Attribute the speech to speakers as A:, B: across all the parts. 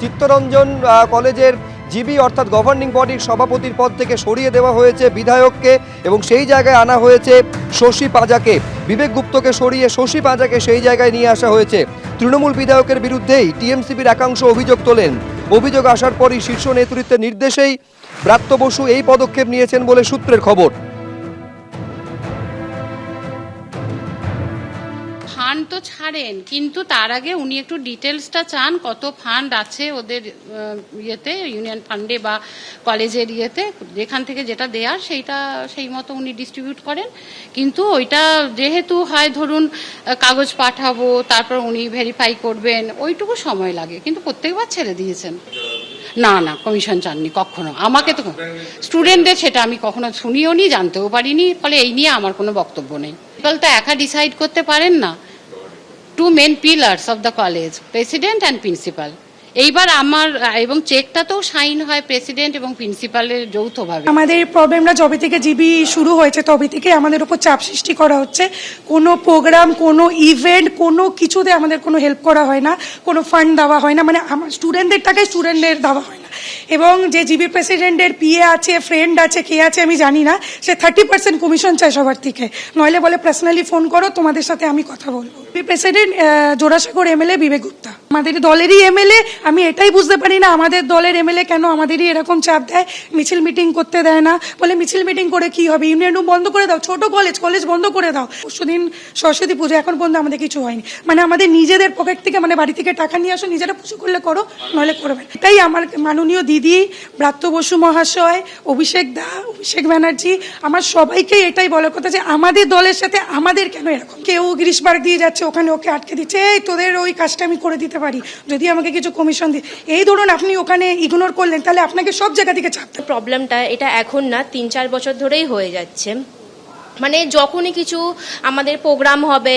A: চিত্তরঞ্জন কলেজের জিবি অর্থাৎ গভর্নিং বডির সভাপতির পদ থেকে সরিয়ে দেওয়া হয়েছে বিধায়ককে এবং সেই জায়গায় আনা হয়েছে শশী পাঁজাকে। বিবেক গুপ্তকে সরিয়ে শশী পাঁজাকে সেই জায়গায় নিয়ে আসা হয়েছে। তৃণমূল বিধায়কের বিরুদ্ধেই টিএমসিপির একাংশ অভিযোগ তোলেন। অভিযোগ আসার পরই শীর্ষ নেতৃত্বের নির্দেশেই ব্রাত্য বসু এই পদক্ষেপ নিয়েছেন বলে সূত্রের খবর।
B: ফান্ড তো ছাড়েন, কিন্তু তার আগে উনি একটু ডিটেলসটা চান, কত ফান্ড আছে ওদের ইয়েতে, ইউনিয়ন ফান্ডে বা কলেজের ইয়েতে, যেখান থেকে যেটা দেয়ার সেইটা, সেই মতো উনি ডিস্ট্রিবিউট করেন। কিন্তু ওইটা যেহেতু হয়, ধরুন কাগজ পাঠাবো, তারপর উনি ভেরিফাই করবেন, ওইটুকু সময় লাগে, কিন্তু প্রত্যেকবার ছেড়ে দিয়েছেন। না না কমিশন চাননি, কখনো। আমাকে তো স্টুডেন্টদের সেটা আমি কখনো শুনিও নি জানতেও পারিনি, ফলে এই নিয়ে আমার কোনো বক্তব্য নেই। প্রিন্সিপাল তো একা ডিসাইড করতে পারেন না। Two main pillars of the college president and principal এইবার আমার, এবং চেকটাতেও সাইন হয় প্রেসিডেন্ট এবং প্রিন্সিপালের যৌথভাবে।
C: আমাদের প্রবলেমটা যবে থেকে জিবি শুরু হয়েছে, তবে থেকে আমাদের উপর চাপ সৃষ্টি করা হচ্ছে। কোনো প্রোগ্রাম কোনো ইভেন্ট কোনো কিছুতে আমাদের কোনো হেল্প করা হয় না, কোনো ফান্ড দেওয়া হয় না। মানে আমার স্টুডেন্টদের টাকায় স্টুডেন্টদের দেওয়া হয় এবং যে জিবি প্রেসিডেন্টের পিএ আছে ফ্রেন্ড আছে, কে আছে, আমি জানি না, সে থার্টি পার্সেন্ট কমিশন চায় সবার থেকে। নইলে বলে পার্সোনালি ফোন করো, তোমাদের সাথে আমি কথা বলব। President Jorasagar MLA Bibek Gupta. আমাদের দলেরই এমএলএ আমি এটাই বুঝতে পারি না, আমাদের দলের এমএলএ কেন আমাদেরই এরকম চাপ দেয়, মিছিল মিটিং করতে দেয় না, বলে মিছিল মিটিং করে কি হবে? ইউনিয়ন বন্ধ করে দাও, ছোট কলেজ কলেজ বন্ধ করে দাও। পরশুদিন সরস্বতী পুজো, এখন পর্যন্ত আমাদের কিছু হয়নি। মানে আমাদের নিজেদের পকেট থেকে মানে বাড়ি থেকে টাকা নিয়ে আসো, নিজেরা পুজো করলে করো, নইলে করবে। তাই আমার মাননীয় দিদি, ব্রাত্য বসু মহাশয়, অভিষেক দা, অভিষেক ব্যানার্জি, আমার সবাইকে এটাই বলার কথা যে আমাদের দলের সাথে আমাদের কেন এরকম? কেউ গ্রীষ্মার্ক দিয়ে যাচ্ছে, ওখানে ওকে আটকে দিচ্ছে, এই তোদের ওই কাজটা আমি করে দিতে পারি যদি আমাকে কিছু কমিশন দিই এই ধরুন আপনি ওখানে ইগনোর করলেন, তাহলে আপনাকে সব জায়গা থেকে চাপ
D: প্রবলেমটা এটা এখন না, তিন চার বছর ধরেই হয়ে যাচ্ছে। মানে যখনই কিছু আমাদের প্রোগ্রাম হবে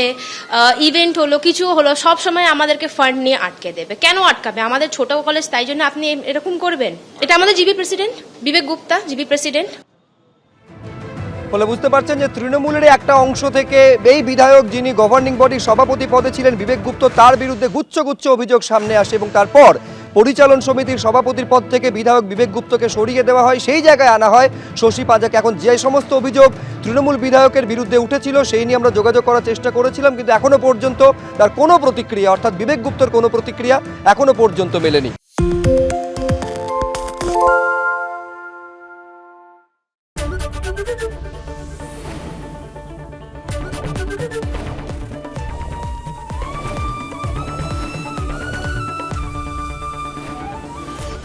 D: ইভেন্ট হলো, কিছু হলো, সব সময় আমাদেরকে ফান্ড নিয়ে আটকে দেবে। কেন আটকাবে? আমাদের ছোট কলেজ তাই জন্য আপনি এরকম করবেন? এটা আমাদের GB president Bibek Gupta GB president
A: ফলে বুঝতে পারছেন যে তৃণমূলের একটা অংশ থেকে এই বিধায়ক যিনি গভর্নিং বডির সভাপতি পদে ছিলেন বিবেক গুপ্ত, তার বিরুদ্ধে গুচ্ছ গুচ্ছ অভিযোগ সামনে আসে এবং তারপর পরিচালন সমিতির সভাপতির পদ থেকে বিধায়ক বিবেক গুপ্তকে সরিয়ে দেওয়া হয়, সেই জায়গায় আনা হয় শশী পাজাকে। এখন যে সমস্ত অভিযোগ তৃণমূল বিধায়কের বিরুদ্ধে উঠেছিল, সেই নিয়ে আমরা যোগাযোগ করার চেষ্টা করেছিলাম, কিন্তু এখনও পর্যন্ত তার কোনো প্রতিক্রিয়া, অর্থাৎ বিবেক গুপ্তর কোনো প্রতিক্রিয়া এখনও পর্যন্ত মেলেনি।